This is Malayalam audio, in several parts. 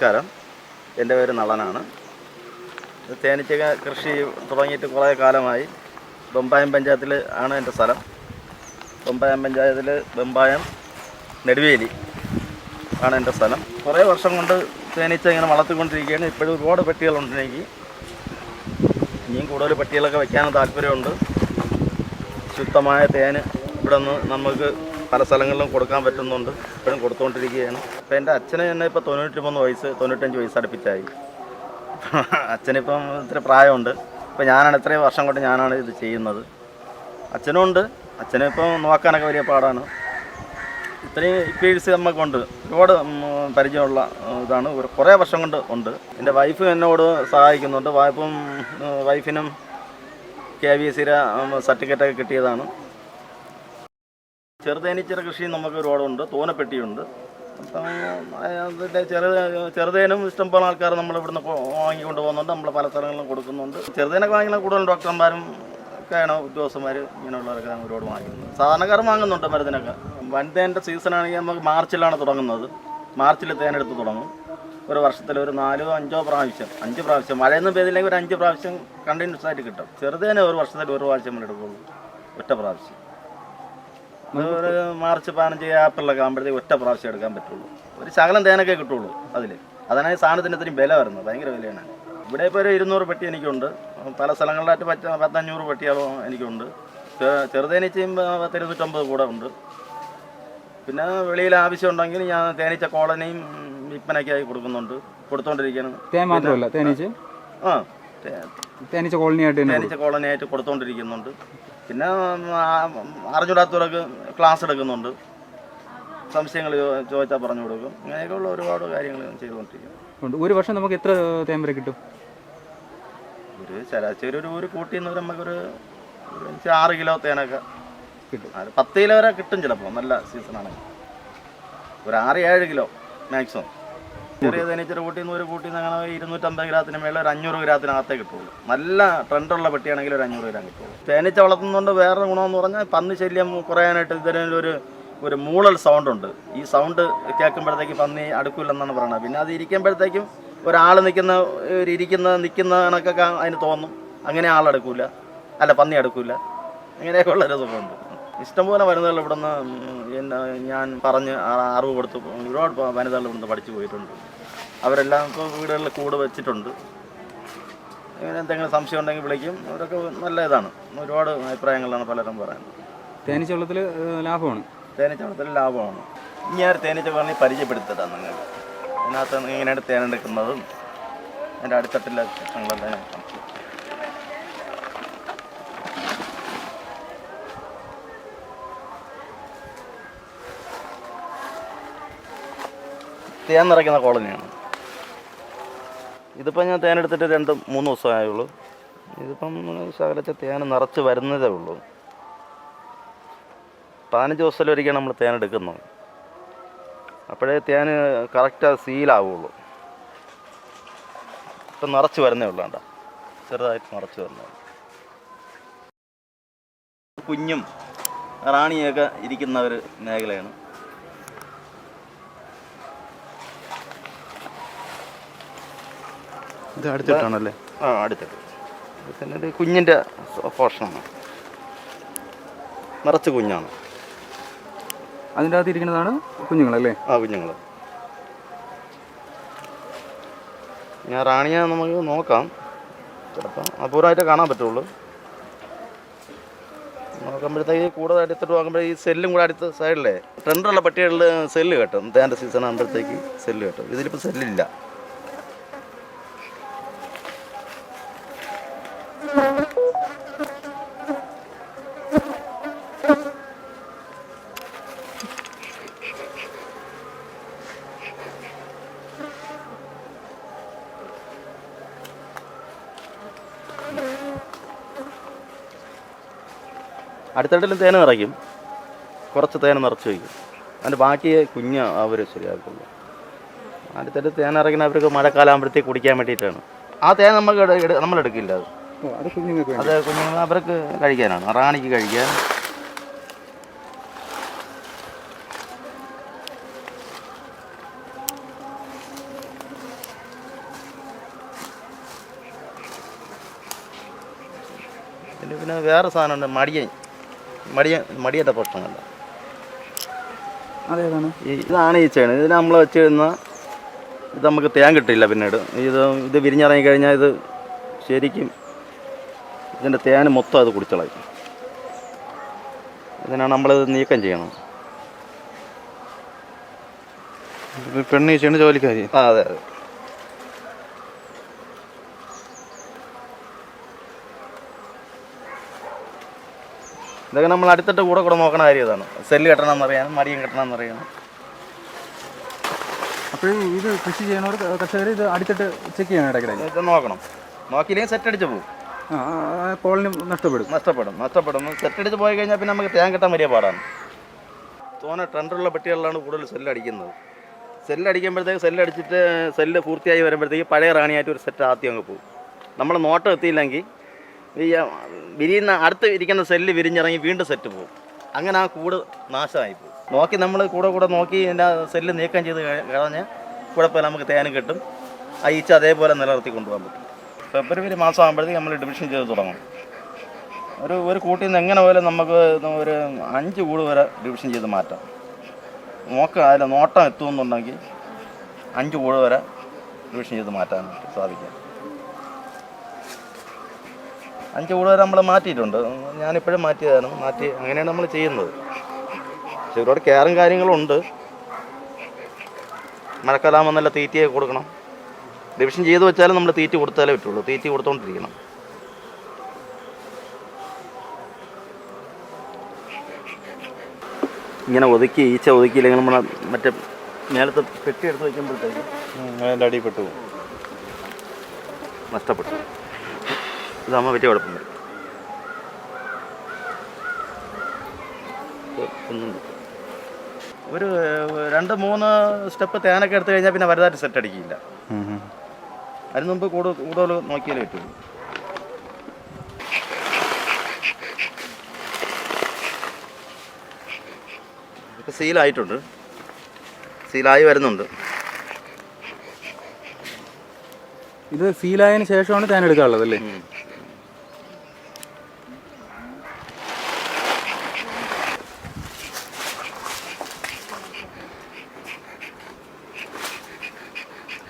നമസ്കാരം. എന്റെ പേര് നളനാണ്. തേനീച്ച കൃഷി തുടങ്ങിയിട്ട് കുറേ കാലമായി. ബൊമ്പായം പഞ്ചായത്തിൽ ആണ് എന്റെ സ്ഥലം. ബൊമ്പായം പഞ്ചായത്തിൽ ബൊമ്പായം നെടുവേലി ആണ് എന്റെ സ്ഥലം. കുറേ വർഷം കൊണ്ട് തേനീച്ച ഇങ്ങനെ വളർത്തിക്കൊണ്ടിരിക്കുകയാണ്. ഇപ്പോഴും ഒരുപാട് പട്ടികളുണ്ട് എനിക്ക്. ഇനിയും കൂടുതൽ പട്ടികളൊക്കെ വയ്ക്കാനും താല്പര്യമുണ്ട്. ശുദ്ധമായ തേന് ഇവിടെ നിന്ന് നമുക്ക് പല സ്ഥലങ്ങളിലും കൊടുക്കാൻ പറ്റുന്നുണ്ട്. ഇപ്പോഴും കൊടുത്തുകൊണ്ടിരിക്കുകയാണ് ഇപ്പം എന്റെ അച്ഛന് തന്നെ ഇപ്പോൾ തൊണ്ണൂറ്റി മൂന്ന് വയസ്സ് തൊണ്ണൂറ്റഞ്ച് വയസ്സ് അടുപ്പിച്ചായി. അച്ഛനിപ്പം ഇത്ര പ്രായമുണ്ട്. ഇപ്പം ഞാനാണ് ഇത്രയും വർഷം കൊണ്ട് ഞാനാണ് ഇത് ചെയ്യുന്നത്. അച്ഛനും ഉണ്ട്. അച്ഛനിപ്പം നോക്കാനൊക്കെ വലിയ പാടാണ്. ഇത്രയും എക്സ്പീരിയൻസ് നമുക്കുണ്ട് ഒരുപാട് പരിചയമുള്ള ഇതാണ്. കുറേ വർഷം കൊണ്ട് ഉണ്ട്. എന്റെ വൈഫ് എന്നോട് സഹായിക്കുന്നുണ്ട്. വൈഫും വൈഫിനും കെ വി സിയുടെ സർട്ടിഫിക്കറ്റൊക്കെ കിട്ടിയതാണ്. ചെറുതേനീച്ചയുടെ കൃഷി നമുക്ക് ഒരുപാടുണ്ട് തോനപ്പെട്ടിയുണ്ട്. ചെറു ചെറുതേനും ഇഷ്ടംപോലെ ആൾക്കാർ നമ്മൾ ഇവിടുന്ന് വാങ്ങിക്കൊണ്ട് പോകുന്നുണ്ട്. നമ്മൾ പല സ്ഥലങ്ങളിലും കൊടുക്കുന്നുണ്ട്. ചെറുതേനൊക്കെ വാങ്ങിക്കുന്ന കൂടുതലും ഡോക്ടർമാരും ഒക്കെയാണ് ഉദ്യോഗസ്ഥന്മാർ ഇങ്ങനെയുള്ളവരൊക്കെ ഒരുപാട് വാങ്ങിക്കുന്നത്. സാധാരണക്കാർ വാങ്ങുന്നുണ്ട് മരത്തിനൊക്കെ വൻതേന്റെ സീസണാണെങ്കിൽ നമുക്ക് മാർച്ചിലാണ് തുടങ്ങുന്നത്. മാർച്ചിൽ തേനെടുത്ത് തുടങ്ങും. ഒരു വർഷത്തിൽ ഒരു നാലോ അഞ്ചോ പ്രാവശ്യം അഞ്ച് പ്രാവശ്യം. മഴയൊന്നും പെയ്തില്ലെങ്കിൽ ഒരു അഞ്ച് പ്രാവശ്യം കണ്ടിന്യൂസ് ആയിട്ട് കിട്ടും. ചെറുതേനെ ഒരു വർഷത്തിൽ ഒരു പ്രാവശ്യം എടുക്കുള്ളൂ. ഒറ്റ പ്രാവശ്യം. ഒരു മാർച്ച് പതിനഞ്ച് ഏപ്രിലൊക്കെ ആകുമ്പോഴത്തേക്ക് ഒറ്റ പ്രാവശ്യം എടുക്കാൻ പറ്റുള്ളൂ. ഒരു ശകലം തേനൊക്കെ കിട്ടുള്ളൂ അതിൽ അതാണ് ഈ സാധനത്തിന് ഇത്രയും വില വരുന്നത്. ഭയങ്കര വിലയാണ്. ഇവിടെ ഇപ്പോൾ ഒരു ഇരുന്നൂറ് പെട്ടി എനിക്കുണ്ട്. പല സ്ഥലങ്ങളിലായിട്ട് പറ്റ പത്തഞ്ഞൂറ് പെട്ടികളും എനിക്കുണ്ട്. ചെറുതേനീച്ചയും പത്തിരുന്നൂറ്റമ്പത് കൂടെ ഉണ്ട്. പിന്നെ വെളിയിൽ ആവശ്യമുണ്ടെങ്കിൽ ഞാൻ തേനീച്ച കോളനിയും വിൽപ്പനയ്ക്കായി കൊടുക്കുന്നുണ്ട്. കൊടുത്തോണ്ടിരിക്കുകയാണ് തേൻ മാത്രമല്ല തേനീച്ച? ആ തേനീച്ച കോളനിയായിട്ട് തേനീച്ച കോളനിയായിട്ട് കൊടുത്തോണ്ടിരിക്കുന്നുണ്ട്. പിന്നെ അറിഞ്ഞൂടാത്തവരൊക്കെ ക്ലാസ് എടുക്കുന്നുണ്ട്. സംശയങ്ങൾ ചോദിച്ചാൽ പറഞ്ഞു കൊടുക്കും. അങ്ങനെയൊക്കെയുള്ള ഒരുപാട് കാര്യങ്ങൾ ചെയ്തുകൊണ്ടിരിക്കും ഒരു വർഷം നമുക്ക് എത്ര തേമ്പര കിട്ടും? ഒരു ശരാശരി ഒരു ഒരു കൂട്ടി നിന്ന് നമുക്കൊരു ആറ് കിലോ തേനൊക്കെ കിട്ടും. പത്ത് കിലോ വരെ കിട്ടും ചിലപ്പോൾ നല്ല സീസണാണെങ്കിൽ ഒരു ആറ് ഏഴ് കിലോ മാക്സിമം ചെറിയ നിന്ന് ഒരു കൂട്ടിൽ നിന്ന് അങ്ങനെ ഇരുന്നൂറ്റമ്പത് ഗ്രാത്തിന് മേളിൽ ഒരു അഞ്ഞൂറ് ഗ്രാത്തിനകത്തേ കിട്ടുള്ളൂ. നല്ല ട്രെൻഡുള്ള പെട്ടിയാണെങ്കിൽ ഒരു അഞ്ഞൂറ് ഗ്രാം കിട്ടുള്ളൂ. തേനീച്ച വളർത്തുന്നതുകൊണ്ട് വേറൊരു ഗുണമെന്ന് പറഞ്ഞാൽ പന്നി ശല്യം കുറയാനായിട്ട് ഇതിന് ഒരു ഒരു മൂളൽ സൗണ്ട് ഉണ്ട്. ഈ സൗണ്ട് കേൾക്കുമ്പോഴത്തേക്ക് പന്നി അടുക്കില്ലെന്നാണ് പറയുന്നത് പിന്നെ അത് ഇരിക്കുമ്പോഴത്തേക്കും ഒരാൾ നിൽക്കുന്ന ഒരു ഇരിക്കുന്ന നിൽക്കുന്ന കണക്കൊക്കെ അതിന് തോന്നും. അങ്ങനെ ആളെടുക്കില്ല അല്ല പന്നി അടുക്കൂല. അങ്ങനെയൊക്കെ ഉള്ളൊരു സുഖമുണ്ട്. ഇഷ്ടംപോലെ വനിതകൾ ഇവിടുന്ന് ഞാൻ പറഞ്ഞ് അറിവ് കൊടുത്ത് ഒരുപാട് വനിതകൾ ഇവിടുന്ന് പഠിച്ചു പോയിട്ടുണ്ട്. അവരെല്ലാം ഇപ്പോൾ വീടുകളിൽ കൂട് വെച്ചിട്ടുണ്ട്. ഇങ്ങനെ എന്തെങ്കിലും സംശയം ഉണ്ടെങ്കിൽ വിളിക്കും. അവരൊക്കെ നല്ല ഇതാണ് ഒരുപാട് അഭിപ്രായങ്ങളാണ് പലരും പറയുന്നത്. തേനീച്ച വെള്ളത്തിൽ ലാഭമാണ്. തേനീച്ച വളർത്തൽ ലാഭമാണ്. ഇനി തേനീച്ച പറഞ്ഞ് പരിചയപ്പെടുത്തതാണ് നിങ്ങൾക്ക്? അതിനകത്ത് എങ്ങനെയാണ് തേനെടുക്കുന്നതും അതിന്റെ അടിത്തട്ടിലെ പ്രശ്നങ്ങളെല്ലാം തേൻ നിറയ്ക്കുന്ന കോളനിയാണ്. ഇതിപ്പോൾ ഞാൻ തേനെടുത്തിട്ട് രണ്ട് മൂന്ന് ദിവസമായുള്ളൂ. ഇതിപ്പം ശകലച്ച തേൻ നിറച്ച് വരുന്നതേ ഉള്ളൂ. പതിനഞ്ച് ദിവസത്തിലൊരിക്കൽ നമ്മൾ തേൻ അപ്പോഴേ തേൻ കറക്റ്റ് സീലാവുള്ളൂ ഇപ്പം നിറച്ച് വരുന്നേ ഉള്ളൂ കേട്ടോ ചെറുതായിട്ട് നിറച്ച് വരുന്നേ കുഞ്ഞും റാണിയൊക്കെ ഇരിക്കുന്ന ഒരു മേഖലയാണ്. ഇത് അടുത്തിട്ടാണല്ലേ? ആ അടുത്തിട്ട് പിന്നെ ഒരു കുഞ്ഞിന്റെ പോഷണമാണ് നിറച്ച് കുഞ്ഞാണ്. അതിന്റെ അകത്ത് ഇരിക്കുന്നതാണ് കുഞ്ഞുങ്ങളല്ലേ? ആ കുഞ്ഞുങ്ങൾ ഞാൻ റാണിയെ നമുക്ക് നോക്കാം. ചിലപ്പോൾ അപൂർവമായിട്ട് കാണാൻ പറ്റുള്ളൂ. നോക്കുമ്പോഴത്തേക്ക് കൂടുതൽ അടുത്തിട്ട് നോക്കുമ്പോൾ ഈ സെല്ലും കൂടെ അടുത്ത സൈഡിലെ ട്രെൻഡുള്ള പട്ടികളിൽ സെല്ല് കെട്ടും. തേന്റെ സീസൺ ആകുമ്പോഴത്തേക്ക് സെല്ല് കെട്ടും. ഇതിലിപ്പോൾ സെല്ലില്ല. അടുത്തിടയിൽ തേൻ നിറയ്ക്കും. കുറച്ച് തേൻ നിറച്ച് വയ്ക്കും. അതിന്റെ ബാക്കി കുഞ്ഞ് അവർ ശരിയാക്കുള്ളൂ. അടുത്തടുത്ത് തേൻ ഇറങ്ങുന്ന അവർക്ക് മഴക്കാലാകുമ്പോഴത്തേക്ക് കുടിക്കാൻ വേണ്ടിയിട്ടാണ്. ആ തേൻ നമുക്ക് നമ്മൾ എടുക്കില്ല അത്. അത് കുഞ്ഞുങ്ങൾ അവർക്ക് കഴിക്കാനാണ്. റാണിക്ക് കഴിക്കാൻ. പിന്നെ വേറെ സാധനമുണ്ട് മടിയൻ. മടിയൻ മടിയന്റെ പ്രശ്നമല്ല. അതേതാണ്? ഈ ഇതാണ് ഈ ചേണ് ഇതിന് നമ്മൾ വെച്ച് കഴിഞ്ഞാൽ ഇത് നമുക്ക് തേൻ കിട്ടില്ല പിന്നീട്. ഇത് ഇത് വിരിഞ്ഞിറങ്ങി കഴിഞ്ഞാൽ ഇത് ശരിക്കും ഇതിന്റെ തേൻ മൊത്തം അത് കുടിച്ചളയും. ഇതിനാണ് നമ്മളിത് നീക്കം ചെയ്യണം പെണ്ണ് ചേണ് ജോലിക്കാരി ആ അതെ അതെ. ഇതൊക്കെ നമ്മൾ അടുത്തിട്ട് കൂടെ കൂടെ നോക്കണ കാര്യം ഇതാണ്. സെല്ല് കെട്ടണം എന്നറിയാനും മടിയും കെട്ടണം എന്നറിയണം അപ്പോൾ ഇത് കൃഷി ചെയ്യണവർ കർഷകർ ഇത് അടുത്തിട്ട് ചെക്ക് ചെയ്യണം ഇത് നോക്കണം. നോക്കിയില്ലെങ്കിൽ സെറ്റ് അടിച്ച് പോകും കോളിന് നഷ്ടപ്പെടും. നഷ്ടപ്പെടും നഷ്ടപ്പെടും. സെറ്റ് അടിച്ച് പോയി കഴിഞ്ഞാൽ പിന്നെ നമുക്ക് തേൻ കെട്ടാൻ വലിയ പാടാണ്. തോനെ ട്രെൻഡുള്ള പെട്ടികളിലാണ് കൂടുതൽ സെല്ല് അടിക്കുന്നത്. സെല്ല് അടിക്കുമ്പോഴത്തേക്ക് സെല്ല് അടിച്ചിട്ട് സെല്ല് പൂർത്തിയായി വരുമ്പോഴത്തേക്ക് പഴയ റാണിയായിട്ട് ഒരു സെറ്റ് ആദ്യം അങ്ങ് പോകും നമ്മൾ നോട്ടം എത്തിയില്ലെങ്കിൽ വിരിയുന്ന അടുത്ത് ഇരിക്കുന്ന സെല്ല് വിരിഞ്ഞിറങ്ങി വീണ്ടും സെറ്റ് പോകും അങ്ങനെ ആ കൂട് നാശമായി പോകും നോക്കി നമ്മൾ കൂടെ കൂടെ നോക്കി എന്റെ സെല്ല് നീക്കം ചെയ്ത് കളഞ്ഞ് കുഴപ്പമില്ല നമുക്ക് തേനും കിട്ടും. ആ ഈച്ച അതേപോലെ നിലനിർത്തി കൊണ്ടുപോകാൻ പറ്റും. ഫെബ്രുവരി മാസം ആകുമ്പോഴത്തേക്ക് നമ്മൾ ഡിവിഷൻ ചെയ്ത് തുടങ്ങും. ഒരു ഒരു കൂട്ടിൽ നിന്ന് എങ്ങനെ പോലെ നമുക്ക് ഒരു അഞ്ച് കൂട് വരെ ഡിവിഷൻ ചെയ്ത് മാറ്റാം. നോക്കാം അതിൽ നോട്ടം എത്തുമെന്നുണ്ടെങ്കിൽ അഞ്ച് കൂട് വരെ ഡിവിഷൻ ചെയ്ത് മാറ്റാനായിട്ട് സാധിക്കും. അഞ്ച് കൂടുതൽ നമ്മൾ മാറ്റിയിട്ടുണ്ട്. ഞാനിപ്പോഴും മാറ്റിയതാണ്. മാറ്റി അങ്ങനെയാണ് നമ്മൾ ചെയ്യുന്നത്. പക്ഷെ ഒരുപാട് കെയറും കാര്യങ്ങളും ഉണ്ട്. മഴക്കാലാകുമ്പോൾ നല്ല തീറ്റയെ കൊടുക്കണം. ഡിവിഷൻ ചെയ്ത് വെച്ചാലും നമ്മൾ തീറ്റ കൊടുത്താലേ പറ്റുള്ളൂ. തീറ്റ കൊടുത്തോണ്ടിരിക്കണം. ഇങ്ങനെ ഒതുക്കി ഈച്ച ഒതുക്കിയില്ലെങ്കിൽ നമ്മൾ മറ്റേ നേരത്തെ പെട്ടി എടുത്ത് വയ്ക്കുമ്പോഴത്തേക്ക് അതിന്റെ അടിയിൽ പെട്ടു നഷ്ടപ്പെട്ടു. ഇതാകുമ്പോൾ വലിയ കുഴപ്പം വരും. ഒന്നും. ഒരു രണ്ട് മൂന്ന് സ്റ്റെപ്പ് തേനൊക്കെ എടുത്തു കഴിഞ്ഞാൽ പിന്നെ വലുതായിട്ട് സെറ്റ് അടിക്കില്ല. അതിന് മുമ്പ് കൂടുതൽ കൂടുതൽ നോക്കിയാലേ പറ്റുള്ളൂ സീലായിട്ടുണ്ട്. സീലായി വരുന്നുണ്ട്. ഇത് സീലായതിനു ശേഷമാണ് തേൻ എടുക്കാനുള്ളത് അല്ലേ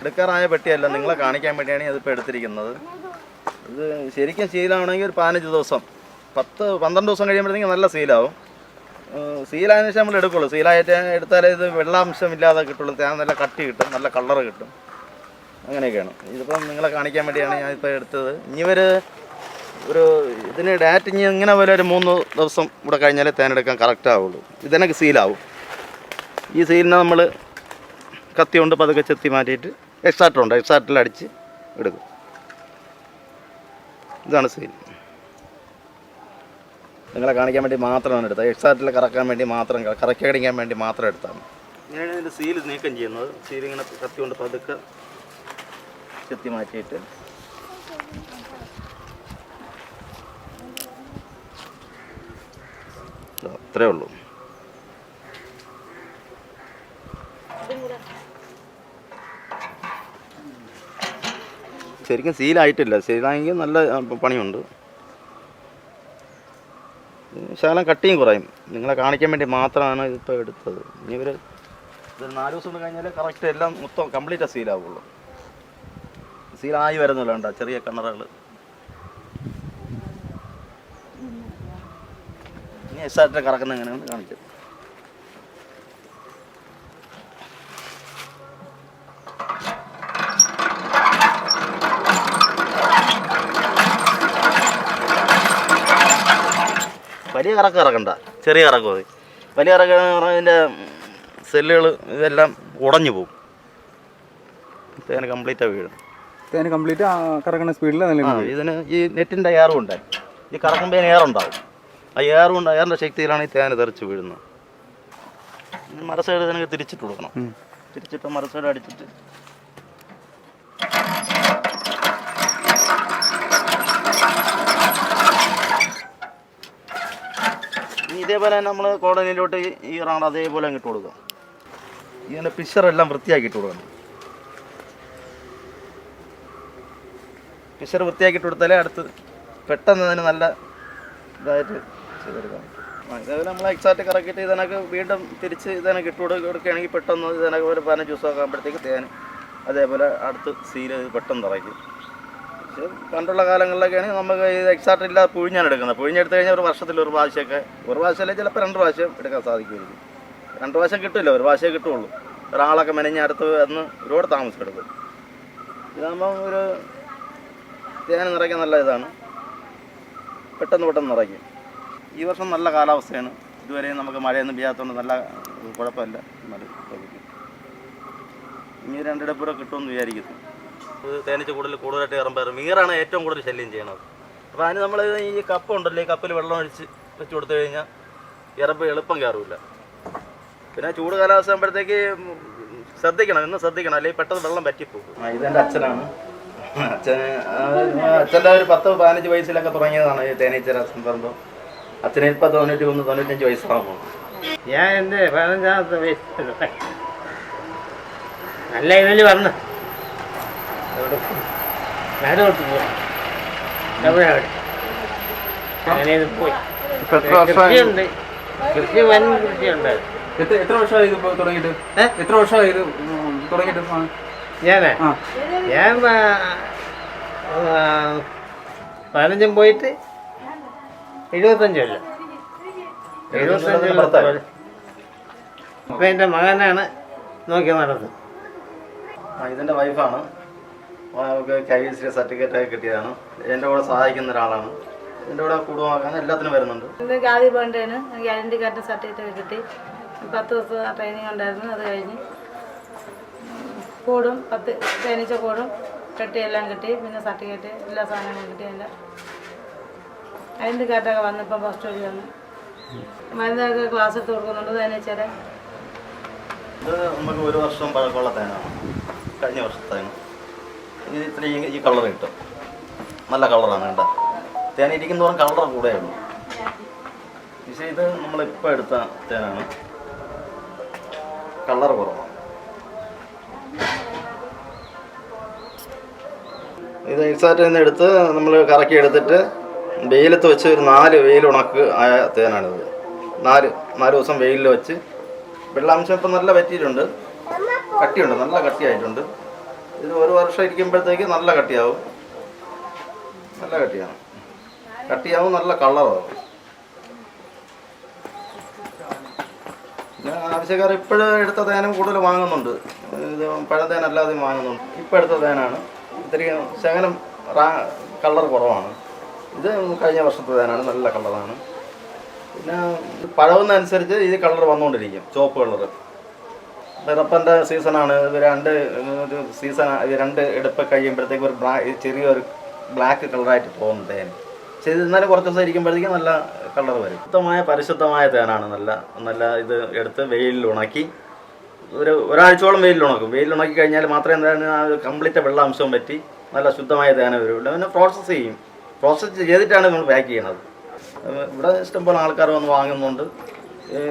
എടുക്കാറായ പെട്ടിയല്ല നിങ്ങളെ കാണിക്കാൻ വേണ്ടിയാണ് ഇതിപ്പോൾ എടുത്തിരിക്കുന്നത്. ഇത് ശരിക്കും ശീലമാണെങ്കിൽ ഒരു പതിനഞ്ച് ദിവസം. പത്ത് പന്ത്രണ്ട് ദിവസം കഴിയുമ്പോഴത്തേക്കും നല്ല സീലാവും സീലായതിനു ശേഷം നമ്മൾ എടുക്കുള്ളൂ. സീലായിട്ട് എടുത്താലേ ഇത് വെള്ളാംശം ഇല്ലാതെ കിട്ടുള്ളൂ. തേൻ നല്ല കട്ടി കിട്ടും നല്ല കളർ കിട്ടും. അങ്ങനെയൊക്കെയാണ്. ഇതിപ്പം നിങ്ങളെ കാണിക്കാൻ വേണ്ടിയാണ് ഞാനിപ്പോൾ എടുത്തത്. ഇനി ഒരു ഒരു ഇതിന് ഡാറ്റ് ഇനി ഇങ്ങനെ പോലെ ഒരു മൂന്ന് ദിവസം ഇവിടെ കഴിഞ്ഞാലേ തേനെടുക്കാൻ കറക്റ്റ് ആവുള്ളൂ. ഇതിനൊക്കെ സീലാവും ഈ സീലിനെ നമ്മൾ കത്തി കൊണ്ട് പതുക്കെ ചെത്തി മാറ്റിയിട്ട് എക്സാക്ടർ എക്സാർട്ടിൽ അടിച്ച് എടുക്കും. ഇതാണ് സീൽ നിങ്ങളെ കാണിക്കാൻ വേണ്ടി മാത്രമാണ് എടുത്തത്. എക്സാർട്ടിൽ കറക്കാൻ വേണ്ടി മാത്രം കറക്കി അടിക്കാൻ വേണ്ടി മാത്രം എടുത്താണ് ഇങ്ങനെയാണ് ഇതിന്റെ സീൽ നീക്കം ചെയ്യുന്നത്. സീൽ ഇങ്ങനെ കത്തി കൊണ്ട് പതുക്കെ ചെത്തി മാറ്റിയിട്ട് അത്രേ ഉള്ളൂ. ശരിക്കും സീലായിട്ടില്ല. സീലായെങ്കിൽ നല്ല പണിയുണ്ട്. ശകലം കട്ടിയും കുറയും. നിങ്ങളെ കാണിക്കാൻ വേണ്ടി മാത്രമാണ് ഇപ്പോൾ എടുത്തത്. ഇനി ഇവർ ഇത് നാല് ദിവസം കൊണ്ട് കഴിഞ്ഞാൽ കറക്റ്റ് എല്ലാം മൊത്തം കംപ്ലീറ്റ് സീലാവുള്ളൂ. സീലായി വരുന്നില്ല ഉണ്ടോ ചെറിയ കിണറുകൾ ഇനി എക്സാക്റ്റ് കറക്കുന്ന എങ്ങനെയാണ് കാണിച്ചത് വലിയ കറക്കം ഇറക്കണ്ട ചെറിയ കറക്കം മതി. വലിയ കറക്കം ഇതിന്റെ സെല്ലുകൾ ഇതെല്ലാം ഉടഞ്ഞു പോകും. തേന് കംപ്ലീറ്റാണ് വീഴും. തേൻ കംപ്ലീറ്റ് കറക്കുന്ന സ്പീഡിൽ ആ ഇതിന് ഈ നെറ്റിന്റെ എയറും ഉണ്ട്. ഈ കറക്കുമ്പോൾ എയറുണ്ടാവും ആ എയറും ഉണ്ട് എയറിന്റെ ശക്തിയിലാണ് ഈ തേന തെറിച്ച് വീഴുന്നത്. ഇനി മറ സൈഡ് ഇതിനൊക്കെ തിരിച്ചിട്ട് കൊടുക്കണം. തിരിച്ചിട്ട് മരസൈഡ് അടിച്ചിട്ട് ഇനി ഇതേപോലെ തന്നെ നമ്മൾ കോളനിയിലോട്ട് ഈ- റാണ്ട് അതേപോലെ അങ്ങ് ഇട്ട് കൊടുക്കാം ഇതിന്റെ പിക്ചറെല്ലാം വൃത്തിയാക്കി ഇട്ട് കൊടുക്കണം. പിക്ചർ വൃത്തിയാക്കിയിട്ട് കൊടുത്താലേ അടുത്ത് പെട്ടെന്ന് അതിന് നല്ല ഇതായിട്ട് ചെയ്തെടുക്കാം. ഇതേപോലെ നമ്മൾ എക്സാക്റ്റ് കറക്കിയിട്ട് ഇതിനൊക്കെ വീണ്ടും തിരിച്ച് ഇതിനൊക്കെ ഇട്ട് കൊടുക്ക- കൊടുക്കുകയാണെങ്കിൽ പെട്ടെന്ന് ഇതിനൊക്കെ ഒരു പതിനഞ്ച് ദിവസമൊക്കെ ആകുമ്പോഴത്തേക്ക് തേൻ അതേപോലെ അടുത്ത് ചെയ്ത് പെട്ടെന്ന് തറയ്ക്കും. പണ്ടുള്ള കാലങ്ങളിലൊക്കെയാണ് നമുക്ക് ഇത് എക്സാക്ട് ഇല്ല പുഴിഞ്ഞാണ് എടുക്കുന്നത്. പുഴിഞ്ഞെടുത്ത് കഴിഞ്ഞാൽ ഒരു വർഷത്തിൽ ഒരു പ്രാവശ്യമൊക്കെ ഒരു പ്രാവശ്യമല്ലേ ചിലപ്പോൾ രണ്ട് പ്രാവശ്യം എടുക്കാൻ സാധിക്കുമായിരിക്കും. രണ്ട് പ്രാവശ്യം കിട്ടില്ല ഒരു പ്രാവശ്യമേ കിട്ടുള്ളൂ. ഒരാളൊക്കെ മെനഞ്ഞ് അടുത്ത് അന്ന് ഒരുപാട് താമസം എടുക്കും. ഇതാകുമ്പോൾ ഒരു തേന നിറയ്ക്കാൻ നല്ല ഇതാണ്. പെട്ടെന്ന് പെട്ടെന്ന് നിറയ്ക്കും. ഈ വർഷം നല്ല കാലാവസ്ഥയാണ്. ഇതുവരെയും നമുക്ക് മഴയൊന്നും പെയ്യാത്തതുകൊണ്ട് നല്ല കുഴപ്പമില്ല. ഇനി രണ്ടിടപ്പൂടെ കിട്ടുമെന്ന് വിചാരിക്കുന്നു. തേനീച്ച കൂടുതൽ കൂടുതലായിട്ട് കയറുമ്പോൾ മീറാണ് ഏറ്റവും കൂടുതൽ ശല്യം ചെയ്യണത് അപ്പോൾ അതിന് നമ്മൾ ഈ കപ്പ ഉണ്ടല്ലോ ഈ കപ്പിൽ വെള്ളം ഒഴിച്ച് വെച്ച് കൊടുത്തു കഴിഞ്ഞാൽ ഇറപ്പ് എളുപ്പം കയറില്ല പിന്നെ ചൂട് കാലാവസ്ഥ ആകുമ്പോഴത്തേക്ക് ശ്രദ്ധിക്കണം ഇന്ന് ശ്രദ്ധിക്കണം. അല്ലെങ്കിൽ പെട്ടെന്ന് വെള്ളം പറ്റിപ്പോകും ഇതെന്റെ അച്ഛനാണ്. അച്ഛൻ അച്ഛന്റെ ഒരു പത്ത് പതിനഞ്ച് വയസ്സിലൊക്കെ തുടങ്ങിയതാണ് ഈ തേനീച്ച സംരംഭം. അച്ഛന് ഇപ്പം തൊണ്ണൂറ്റി മൂന്ന് തൊണ്ണൂറ്റഞ്ച് വയസ്സാകുമ്പോൾ ഞാൻ എന്റെ പതിനഞ്ചാമത്തെ വയസ്സിൽ നല്ല ഇതിൽ വന്ന്. പോയി. അങ്ങനെ ഇത് എത്ര വർഷമായി? കൃഷിയുണ്ട്. കൃഷി വൻ കൃഷിയുണ്ട്. എത്ര വർഷമായി ഇത് ഇപ്പൊ തുടങ്ങിയിട്ട്? എത്ര വർഷമായി ഇത് ഉം, തുടങ്ങിയിട്ട് ഞാനാ? ഞാൻ പതിനഞ്ചും പോയിട്ട് എഴുപത്തഞ്ചല്ല കൊല്ലം എഴുപത്തഞ്ച് കൊല്ലം ഭർത്താവ്? ഇപ്പം എന്റെ മകനാണ് നോക്കി നടന്നത്. ഇതിന്റെ വൈഫാണ് അവൾക്ക് കെ വി സി സർട്ടിഫിക്കറ്റ് ഒക്കെ കിട്ടിയതാണ്. എന്റെ കൂടെ സഹായിക്കുന്ന ഒരാളാണ്. എന്റെ കൂടെ കുടുംബം എല്ലാത്തിനും വരുന്നുണ്ട്. ഇന്ന് ആദ്യം വേണ്ടതാണ് ഗ്യാരണ്ടി കാർഡ് സർട്ടിഫിക്കറ്റ് കിട്ടി. പത്ത് ദിവസം ട്രെയിനിങ് ഉണ്ടായിരുന്നു അത് കഴിഞ്ഞ്. കൂടും പത്ത് തേനീച്ച കൂടും കെട്ടി എല്ലാം കിട്ടി. പിന്നെ സർട്ടിഫിക്കറ്റ് എല്ലാ സാധനങ്ങളും കിട്ടി. എല്ലാം അതിന്റെ കാർഡൊക്കെ വന്നപ്പോൾ ഫസ്റ്റ് വഴി വന്നു. മരുന്നൊക്കെ ക്ലാസ് എടുത്ത് കൊടുക്കുന്നുണ്ട് തേനീച്ചരെ ഇത് നമുക്ക് ഒരു വർഷം പഴക്കമുള്ള തേനാണ്. കഴിഞ്ഞ വർഷത്തേന് ഇത് ഇത്ര ഈ കളർ കിട്ടും നല്ല കളറാണ് വേണ്ട തേൻ ഇരിക്കുന്നതോറും കളർ കൂടെ ഉള്ളൂ. പക്ഷേ ഇത് നമ്മളിപ്പോൾ എടുത്ത തേനാണ്. കളർ കുറവാണ്. ഇത് എക്സാക്റ്റ് നിന്ന് എടുത്ത് നമ്മൾ കറക്കി എടുത്തിട്ട് വെയിലത്ത് വെച്ച് ഒരു നാല് വെയിൽ ഉണക്ക് ആയ തേനാണിത്. നാല് നാല് ദിവസം വെയിലിൽ വെച്ച്. വെള്ളാംശം ഇപ്പം നല്ല പറ്റിയിട്ടുണ്ട് കട്ടിയുണ്ട് നല്ല കട്ടിയായിട്ടുണ്ട്. ഇത് ഒരു വർഷം ഇരിക്കുമ്പോഴത്തേക്ക് നല്ല കട്ടിയാവും. നല്ല കട്ടിയാണ് കട്ടിയാവും നല്ല കളറാവും പിന്നെ ആവശ്യക്കാർ ഇപ്പോഴും എടുത്ത തേനും കൂടുതൽ വാങ്ങുന്നുണ്ട്. ഇത് പഴത്തേൻ അല്ലാതെ വാങ്ങുന്നുണ്ട്. ഇപ്പം എടുത്ത തേനാണ്. ഇത്തിരി റാ കളർ കുറവാണ്. ഇത് കഴിഞ്ഞ വർഷത്തെ തേനാണ്. നല്ല കളറാണ്. പിന്നെ പഴവുന്നതനുസരിച്ച് ഈ കളർ വന്നുകൊണ്ടിരിക്കും. ചുവപ്പ് കളർ റബ്ബറിന്റെ സീസണാണ്. രണ്ട് സീസൺ രണ്ട് എടുപ്പ് കഴിയുമ്പോഴത്തേക്ക് ഒരു ബ്ലാ ചെറിയൊരു ബ്ലാക്ക് കളറായിട്ട് പോകും തേൻ പക്ഷേ ഇത് എന്നാലും കുറച്ച് ദിവസം ഇരിക്കുമ്പോഴത്തേക്കും നല്ല കളർ വരും. ശുദ്ധമായ പരിശുദ്ധമായ തേനാണ്. നല്ല നല്ല ഇത് എടുത്ത് വെയിലിൽ ഉണക്കി. ഒരു ഒരാഴ്ചയോളം വെയിലിൽ ഉണക്കും. വെയിലിൽ ഉണക്കി കഴിഞ്ഞാൽ മാത്രമേ എന്താണ് ആ കംപ്ലീറ്റ് വെള്ളാംശവും പറ്റി നല്ല ശുദ്ധമായ തേന വരുള്ളൂ. പിന്നെ പ്രോസസ്സ് ചെയ്യും. പ്രോസസ്സ് ചെയ്തിട്ടാണ് നമ്മൾ പാക്ക് ചെയ്യണത്. ഇവിടെ ഇഷ്ടംപോലെ ആൾക്കാർ വന്ന് വാങ്ങുന്നുണ്ട്.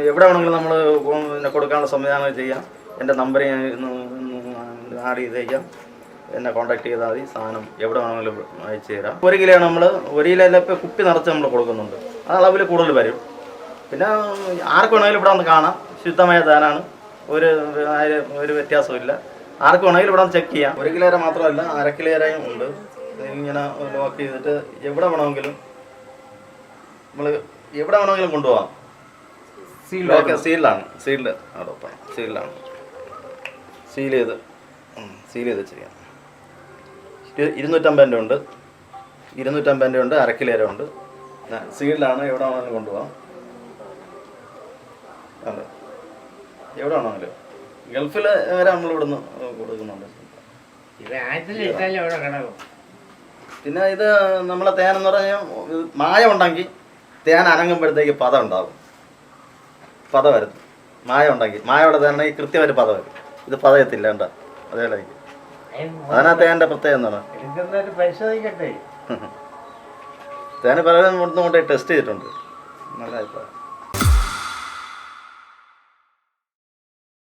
എവിടെ വേണമെങ്കിലും നമ്മൾ കൊടുക്കാനുള്ള സംവിധാനം ചെയ്യാം. എന്റെ നമ്പർ ഞാൻ ആഡ് ചെയ്തേക്കാം എന്നെ കോൺടാക്ട് ചെയ്താൽ മതി. സാധനം എവിടെ വേണമെങ്കിലും അയച്ചു തരാം. ഒരു കിലോ നമ്മൾ ഒരു കിലോ ഇപ്പോൾ കുപ്പി നിറച്ച് നമ്മൾ കൊടുക്കുന്നുണ്ട്. അത് അളവിൽ കൂടുതൽ വരും. പിന്നെ ആർക്ക് വേണമെങ്കിലും ഇവിടെ വന്ന് കാണാം. ശുദ്ധമായ താനാണ് ഒരു ഒരു വ്യത്യാസമില്ല ആർക്ക് വേണമെങ്കിലും ഇവിടെ വന്ന് ചെക്ക് ചെയ്യാം. ഒരു കിലോ മാത്രമല്ല അര കിലോരയും ഉണ്ട്. ഇങ്ങനെ ലോക്ക് ചെയ്തിട്ട് എവിടെ വേണമെങ്കിലും നമ്മൾ എവിടെ വേണമെങ്കിലും കൊണ്ടുപോകാം. ഓക്കെ സീലിലാണ് സീൽഡ് അവിടെ സീൽഡാണ് സീൽ ചെയ്ത്. സീൽ ചെയ്ത് വെച്ചിരിക്കാം ഇരു- ഇരുന്നൂറ്റമ്പതിന്റെ ഉണ്ട്. ഇരുന്നൂറ്റമ്പതിന്റെ ഉണ്ട് അരക്കിലേര ഉണ്ട്. സീലിലാണ് എവിടെ വേണമെങ്കിലും കൊണ്ടുപോകാം. അതെ. എവിടെ വേണമെങ്കിലും. ഗൾഫിൽ വരെ നമ്മൾ ഇവിടുന്ന് കൊടുക്കുന്നുണ്ട്. പിന്നെ ഇത് നമ്മളെ തേൻ എന്ന് പറഞ്ഞാൽ മായമുണ്ടെങ്കിൽ തേൻ അനങ്ങുമ്പോഴത്തേക്ക് പദം ഉണ്ടാകും. പദം വരും മായ ഉണ്ടെങ്കിൽ മായയുടെ തേനാണെങ്കിൽ കൃത്യമായിട്ട് പദം വരും. ഇത് പറയത്തില്ല കണ്ട? അതേപോലെ തേന്റെ പ്രത്യേകം എന്താണ് പരിശോധിക്കട്ടെ തേന് പലരും ഇവിടുന്ന് കൊണ്ട് ടെസ്റ്റ് ചെയ്തിട്ടുണ്ട്. നല്ല അഭിപ്രായം.